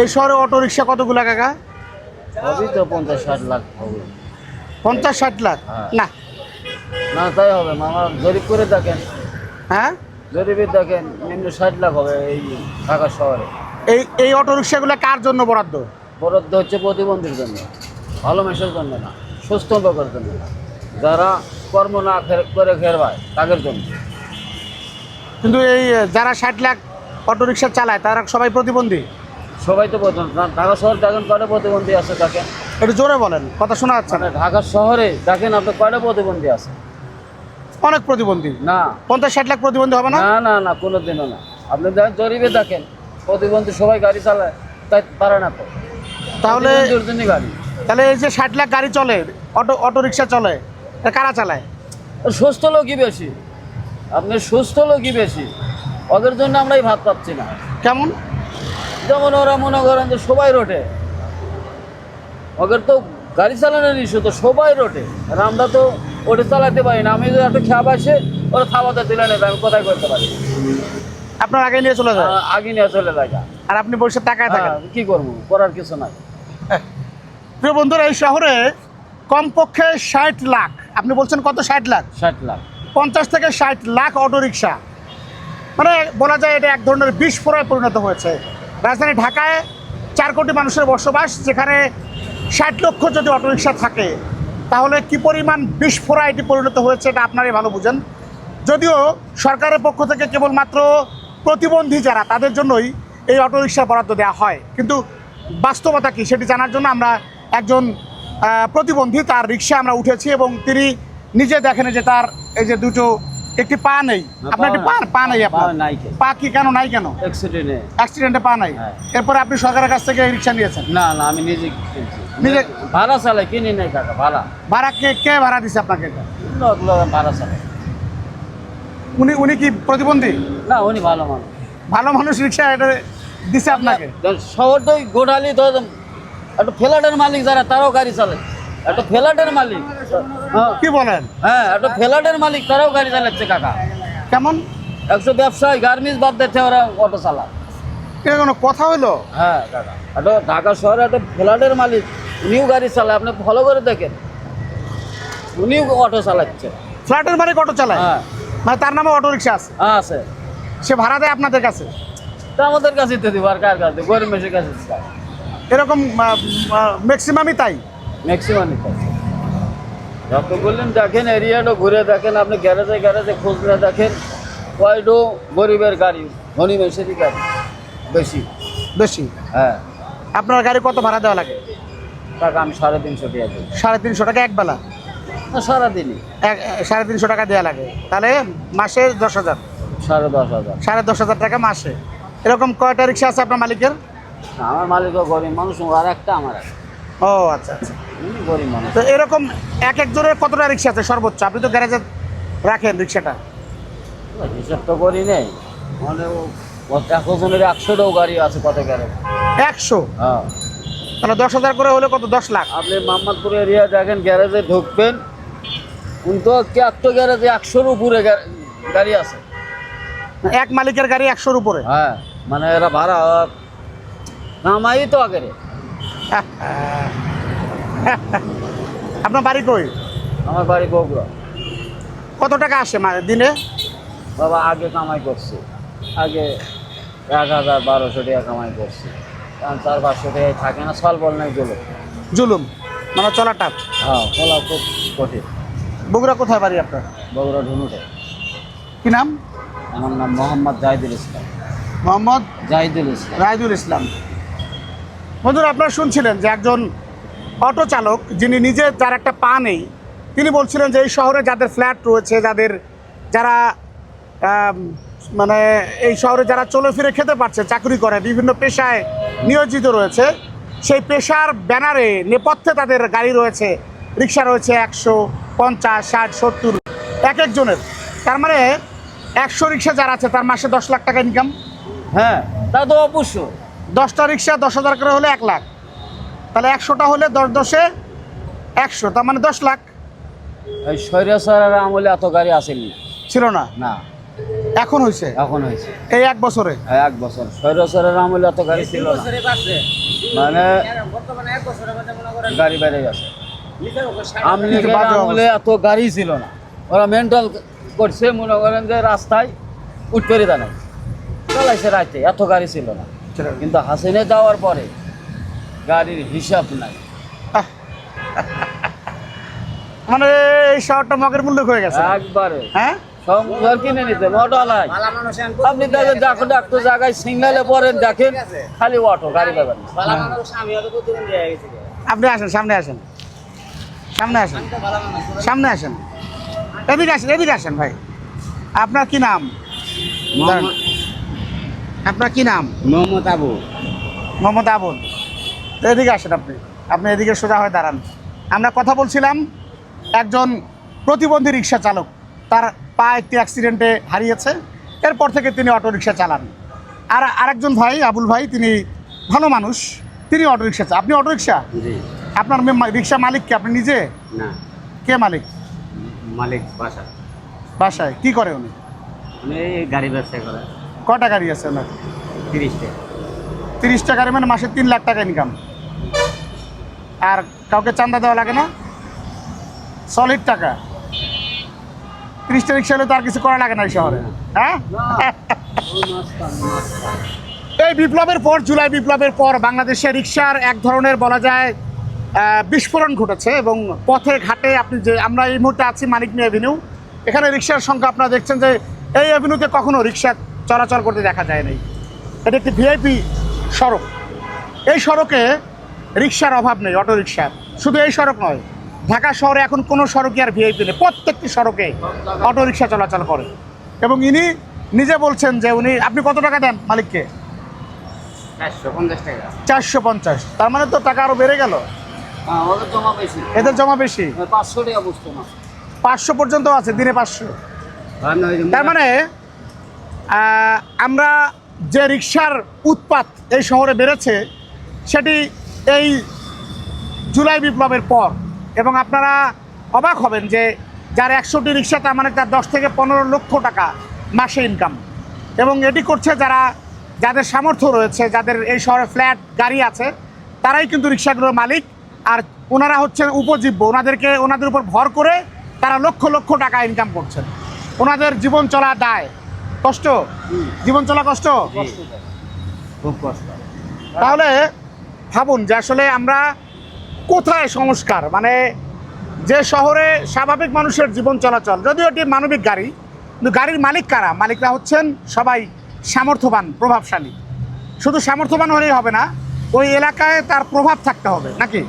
এই শহরে auto rickshaw কতগুলো কাকা? সবই তো পঞ্চাশ ষাট লাখ হবে। পঞ্চাশ ষাট লাখ? হ্যাঁ। না। না তাই হবে মামা জরিপ করে দেখেন। হ্যাঁ? জরিপে দেখেন নিম্ন ষাট লাখ হবে এই ঢাকা শহরে। এই এই অটো রিক্সাগুলো কার জন্য বরাদ্দ? বরাদ্দ হচ্ছে প্রতিবন্ধীর জন্য। ভালো মেসের জন্য না সুস্থ লোকের জন্য না। যারা কর্ম না করে খেরবায় তাদের জন্য। কিন্তু এই যারা ষাট লাখ অটো রিক্সা চালায় তারা সবাই প্রতিবন্ধী? সবাই তো ঢাকা শহর দেখেন কয়টা প্রতিবন্ধী আছে দেখেন। একটু জোরে বলেন কথা শোনা যাচ্ছে মানে না ঢাকা শহরে দেখেন আপনি কয়টা প্রতিবন্ধী আছে? অনেক প্রতিবন্ধী। না। পঞ্চাশ ষাট লাখ প্রতিবন্ধী হবে না? না না না কোনো দিনও না। আপনি দেখেন জরিপে দেখেন প্রতিবন্ধী সবাই গাড়ি চালায় তাই পারে না তো। তাহলে গাড়ি। তাহলে এই যে ষাট লাখ গাড়ি চলে অটো অটো রিক্সা চলে কারা চালায়? সুস্থ লোকই বেশি। আপনি সুস্থ লোকই বেশি। ওদের জন্য আমরা এই ভাত পাচ্ছি না। কেমন? যেমন ওরা মনে করেন যে সবাই রোটে। ওদের তো গাড়ি চালানোর ইস্যু তো সবাই রোটে। আর আমরা তো ওটা চালাতে পারি না। আমি যদি একটা খেয়াব আসে ওরা থামাতে দিলে নেবে আমি কোথায় করতে পারি? আপনার আগে নিয়ে চলে যায়? আগে নিয়ে চলে যায়। আর আপনি বসে থাকেন হ্যাঁ, কি করব? করার কিছু নাই। প্রিয় বন্ধুরা এই শহরে কমপক্ষে ষাট লাখ আপনি বলছেন কত? ষাট লাখ? ষাট লাখ। পঞ্চাশ থেকে ষাট লাখ অটো রিক্সা মানে বলা যায় এটা এক ধরনের বিস্ফোরণে পরিণত হয়েছে। রাজধানী ঢাকায় চার কোটি মানুষের বসবাস, যেখানে ষাট লক্ষ যদি অটো রিক্সা থাকে, তাহলে কি পরিমাণ বিস্ফোরা এটি পরিণত হয়েছে এটা আপনারাই ভালো বুঝেন। যদিও সরকারের পক্ষ থেকে কেবলমাত্র প্রতিবন্ধী যারা, তাদের জন্যই এই অটো রিক্সা বরাদ্দ দেওয়া হয়। কিন্তু বাস্তবতা কি সেটি জানার জন্য আমরা একজন প্রতিবন্ধী, তার রিক্সা আমরা উঠেছি এবং তিনি নিজে দেখেন যে তার এই যে দুটো একটি পা নেই। আপনার একটি পা পা নেই আপনার। পা কি কেন নাই কেন? অ্যাক্সিডেন্টে অ্যাক্সিডেন্টে পা নাই। হ্যাঁ। এরপরে আপনি সরকারের কাছ থেকে রিক্সা নিয়েছেন। না না আমি নিজে নিজে- ভাড়া চালাই কিনি নাই কাকা ভাড়া। ভাড়া কে কে ভাড়া দিছে আপনাকে? ভাড়া চালাই। উনি উনি কি প্রতিবন্ধী? না উনি ভালো মানুষ। ভালো মানুষ রিক্সা এটা দিছে আপনাকে? শহর তো ওই গোটালি তো একটা ফ্ল্যাটের মালিক যারা তারাও গাড়ি চালায়। একটা ফ্ল্যাটের মালিক। হ্যাঁ, কি বলেন? হ্যাঁ একটা ফ্ল্যাটের মালিক তারাও গাড়ি চালাচ্ছে কাকা। কেমন? একশো ব্যবসায়ী গার্মেন্টস বাদ দিচ্ছে ওরা অটো এটা কোনো কথা হইল? হ্যাঁ কাকা। একটা ঢাকা শহরে একটা ফ্ল্যাটের মালিক উনিও গাড়ি চালায় আপনি ফলো করে দেখেন। উনিও অটো চালাচ্ছে। ফ্ল্যাটের মালিক অটো চালায়? হ্যাঁ। মানে তার নামে অটো রিক্সা আছে? হ্যাঁ আছে। সে ভাড়া দেয় আপনাদের কাছে? তা আমাদের কাছে তো দিব আর কার কাছে? গরিব মেসের কাছে এরকম ম্যাক্সিমামই তাই? ম্যাক্সিমাম যত বললেন দেখেন এরিয়াটা ঘুরে দেখেন আপনি গ্যারেজে গ্যারেজে খুঁজলে দেখেন কয়টো গরিবের গাড়ি ধনী মেসেরই গাড়ি বেশি। বেশি? হ্যাঁ। আপনার গাড়ি কত ভাড়া দেওয়া লাগে? টাকা আমি সাড়ে তিনশো টাকা দিই সাড়ে তিনশো টাকা এক বেলা? সারাদিনই। এক সাড়ে তিনশো টাকা দেওয়া লাগে। তাহলে মাসে দশ হাজার? সাড়ে দশ হাজার। সাড়ে দশ হাজার টাকা মাসে। এরকম কয়টা রিক্সা আছে আপনার মালিকের? আমার মালিকও গরিব মানুষ আর একটা আমার একটা ও আচ্ছা আচ্ছা। তো এরকম এক এক একজনের কতটা রিক্সা আছে সর্বোচ্চ? আপনি তো গ্যারেজে রাখেন রিক্সাটা। হিসাব তো করি নেই। মানে একশো জনের একশোটাও গাড়ি আছে কত গ্যারেজ একশো? হ্যাঁ। তাহলে দশ হাজার করে হলে কত? দশ লাখ। আপনি মোহাম্মদপুর এরিয়া দেখেন গ্যারেজে ঢুকবেন কিন্তু একটা গ্যারেজে একশোর উপরে গাড়ি আছে। এক মালিকের গাড়ি একশোর উপরে? হ্যাঁ মানে এরা ভাড়া নামাই তো আগে রে। আপনার বাড়ি কই? আমার বাড়ি বগুড়া। কত টাকা আসে মা- দিনে? বাবা আগে কামাই করছি। আগে এক হাজার বারোশো টাকা কামাই করছি। কারণ চার পাঁচশো টাকায় থাকে না সল বল নাই গেলো জুলুম? মানে চলা টাপ হ্যাঁ খোলা খুব কঠিন। বগুড়া কোথায় বাড়ি আপনার? বগুড়া ঢুনুটে কি নাম? আমার নাম মোহাম্মদ জাহিদুল ইসলাম। মোহাম্মদ জাহিদুল ইসলাম। রায়দুল ইসলাম। বন্ধুরা আপনারা শুনছিলেন যে একজন অটো চালক যিনি নিজে যার একটা পা নেই তিনি বলছিলেন যে এই শহরে যাদের ফ্ল্যাট রয়েছে যাদের যারা মানে এই শহরে যারা চলে ফিরে খেতে পারছে চাকরি করে বিভিন্ন পেশায় নিয়োজিত রয়েছে সেই পেশার ব্যানারে নেপথ্যে তাদের গাড়ি রয়েছে রিক্সা রয়েছে একশো পঞ্চাশ ষাট সত্তর এক একজনের। তার মানে একশো রিক্সা যারা আছে তার মাসে দশ লাখ টাকা ইনকাম হ্যাঁ তা তো অবশ্যই। দশটা রিক্সা দশ হাজার করে হলে এক লাখ। তাহলে একশোটা হলে দশ দশে একশো তার মানে দশ লাখ। এই সৈরাসার আমলে এত গাড়ি আসেনি। ছিল না? না। এখন হয়েছে এখন হয়েছে এই এক বছরে? এক বছর। বছরের আমলে এত গাড়ি ছিল না। মানে গাড়ি বেড়ে গেছে। আমি আমলে এত গাড়ি ছিল না। ওরা মেন্টাল করছে মনে করেন যে রাস্তায় উঠতে দেয় নাই। চালাইছে রাতে এত গাড়ি ছিল না। কিন্তু হাসিনে যাওয়ার পরে গাড়ির হিসাব নাই। মানে এই শহরটা মগের মূল্য হয়ে গেছে। একবারে। হ্যাঁ? কিনে নিতে আপনি দেখেন দেখো একটা জায়গায় সিগনালে পড়েন দেখেন খালি অটো গাড়ি পাবেন আপনি আসেন সামনে আসেন। সামনে আসেন। সামনে আসেন। এদিকে আসেন এদিকে আসেন ভাই। আপনার কি নাম? আপনার কি নাম? মোহাম্মদ আবু। মোহাম্মদ আবুল। তো এদিকে আসেন আপনি। আপনি এদিকে সোজা হয়ে দাঁড়ান। আমরা কথা বলছিলাম একজন প্রতিবন্ধী রিক্সা চালক। তার পা একটি অ্যাক্সিডেন্টে হারিয়েছে। এরপর থেকে তিনি অটো রিক্সা চালান। আর আরেকজন ভাই আবুল ভাই তিনি ভালো মানুষ। তিনি অটো রিক্সা চালান আপনি অটো রিক্সা আপনার রিক্সা মালিক কি? আপনি নিজে? না। কে মালিক? মালিক বাসা বাসায়। কি করে উনি? উনি গাড়ি ব্যবসা করে। কটা গাড়ি আছে ওনার? তিরিশটা। তিরিশটা গাড়ি মানে মাসে তিন লাখ টাকা ইনকাম আর কাউকে চান্দা দেওয়া লাগে না। সলিড টাকা। তিরিশটা রিক্সা হলে তো আর কিছু করা লাগে না এই শহরে। হ্যাঁ? এই বিপ্লবের পর, জুলাই বিপ্লবের পর বাংলাদেশে রিক্সার এক ধরনের বলা যায় বিস্ফোরণ ঘটেছে এবং পথে, ঘাটে আপনি যে, আমরা এই মুহূর্তে আছি মানিক মিয়া অ্যাভিনিউ এখানে রিক্সার সংখ্যা আপনারা দেখছেন যে, এই অ্যাভিনিউতে কখনো রিক্সা চলাচল করতে দেখা যায় নাই। এটা একটি ভিআইপি সড়ক। এই সড়কে রিক্সার অভাব নেই অটো রিক্সার শুধু এই সড়ক নয় ঢাকা শহরে এখন কোনো সড়কে আর ভিআইপি নেই প্রত্যেকটি সড়কে অটো রিক্সা চলাচল করে। এবং ইনি নিজে বলছেন যে উনি আপনি কত টাকা দেন মালিককে? চারশো পঞ্চাশ তার মানে তো টাকা আরও বেড়ে গেল? হ্যাঁ এদের জমা বেশি? পাঁচশো পর্যন্ত আছে দিনে পাঁচশো। আর না ওই যে তার মানে আমরা যে রিক্সার উৎপাত এই শহরে বেড়েছে সেটি এই জুলাই বিপ্লবের পর এবং আপনারা অবাক হবেন যে যার একশোটি রিক্সা তার মানে তার দশ থেকে পনেরো লক্ষ টাকা মাসে ইনকাম এবং এটি করছে যারা যাদের সামর্থ্য রয়েছে যাদের এই শহরে ফ্ল্যাট গাড়ি আছে তারাই কিন্তু রিক্সাগুলোর মালিক। আর ওনারা হচ্ছে উপজীব্য। ওনাদেরকে ওনাদের উপর ভর করে তারা লক্ষ লক্ষ টাকা ইনকাম করছেন। ওনাদের জীবন চলা দায়। কষ্ট? জীবন চলা কষ্ট? খুব কষ্ট তাহলে ভাবুন যে আসলে আমরা কোথায় সংস্কার? মানে যে শহরে স্বাভাবিক মানুষের জীবন চলাচল যদিও এটি মানবিক গাড়ি কিন্তু গাড়ির মালিক কারা? মালিকরা হচ্ছেন সবাই সামর্থ্যবান প্রভাবশালী। শুধু সামর্থ্যবান হলেই হবে না ওই এলাকায় তার প্রভাব থাকতে হবে নাকি?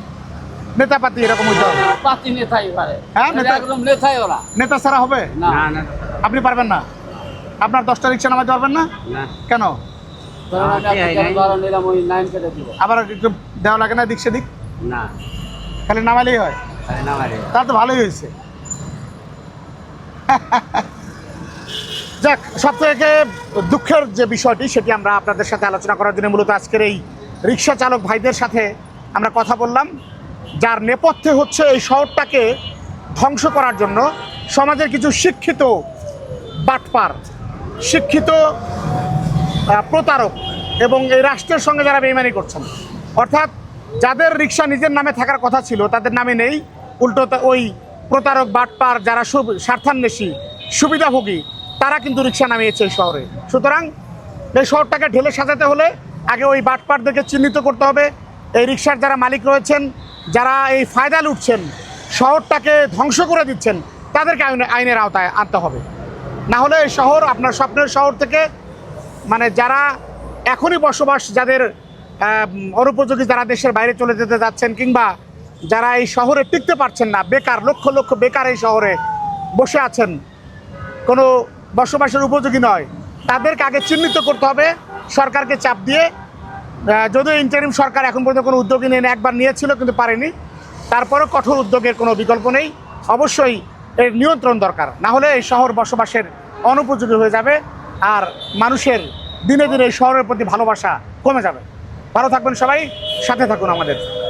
এরকম হইতে হবে। পাতি নেতাই পারে। হ্যাঁ, নেতা- একদম নেতাই ওরা। নেতা ছাড়া হবে? না। না না। আপনি পারবেন না? আপনার দশটা রিক্সা নামাতে পারবেন না? না। কেন? আবার একটু দেওয়া লাগে না দিক সেদিক? না। খালি নামালেই হয়? আরে না মারে তাহলে তো ভালোই হয়েছে। যাক সব থেকে দুঃখের যে বিষয়টি সেটি আমরা আপনাদের সাথে আলোচনা করার জন্য মূলত আজকের এই রিক্সা চালক ভাইদের সাথে আমরা কথা বললাম। যার নেপথ্যে হচ্ছে এই শহরটাকে ধ্বংস করার জন্য সমাজের কিছু শিক্ষিত বাটপার। শিক্ষিত প্রতারক এবং এই রাষ্ট্রের সঙ্গে যারা বেইমানি করছেন। অর্থাৎ যাদের রিক্সা নিজের নামে থাকার কথা ছিল, তাদের নামে নেই। উল্টো ওই প্রতারক, বাটপার যারা স্বার্থান্বেষী, সুবিধাভোগী, তারা কিন্তু রিক্সা নামিয়েছে এই শহরে। সুতরাং এই শহরটাকে ঢেলে সাজাতে হলে আগে ওই বাটপারদেরকে চিহ্নিত করতে হবে। এই রিক্সার যারা মালিক রয়েছেন, যারা এই ফায়দা লুটছেন, শহরটাকে ধ্বংস করে দিচ্ছেন, তাদেরকে আইনে- আইনের আওতায় আনতে হবে। না হলে এই শহর আপনার স্বপ্নের শহর থেকে মানে যারা এখনই বসবাস, যাদের অনুপযোগী যারা দেশের বাইরে চলে যেতে যাচ্ছেন কিংবা যারা এই শহরে টিকতে পারছেন না, বেকার, লক্ষ লক্ষ বেকার এই শহরে বসে আছেন, কোনো বসবাসের উপযোগী নয়, তাদেরকে আগে চিহ্নিত করতে হবে, সরকারকে চাপ দিয়ে যদিও ইন্টারিম সরকার এখন পর্যন্ত কোনো উদ্যোগী নেই একবার নিয়েছিল কিন্তু পারেনি, তারপরেও কঠোর উদ্যোগের কোনো বিকল্প নেই, অবশ্যই এর নিয়ন্ত্রণ দরকার, না হলে এই শহর বসবাসের অনুপযোগী হয়ে যাবে। আর মানুষের দিনে দিনে শহরের প্রতি ভালোবাসা কমে যাবে। ভালো থাকবেন সবাই, সাথে থাকুন আমাদের।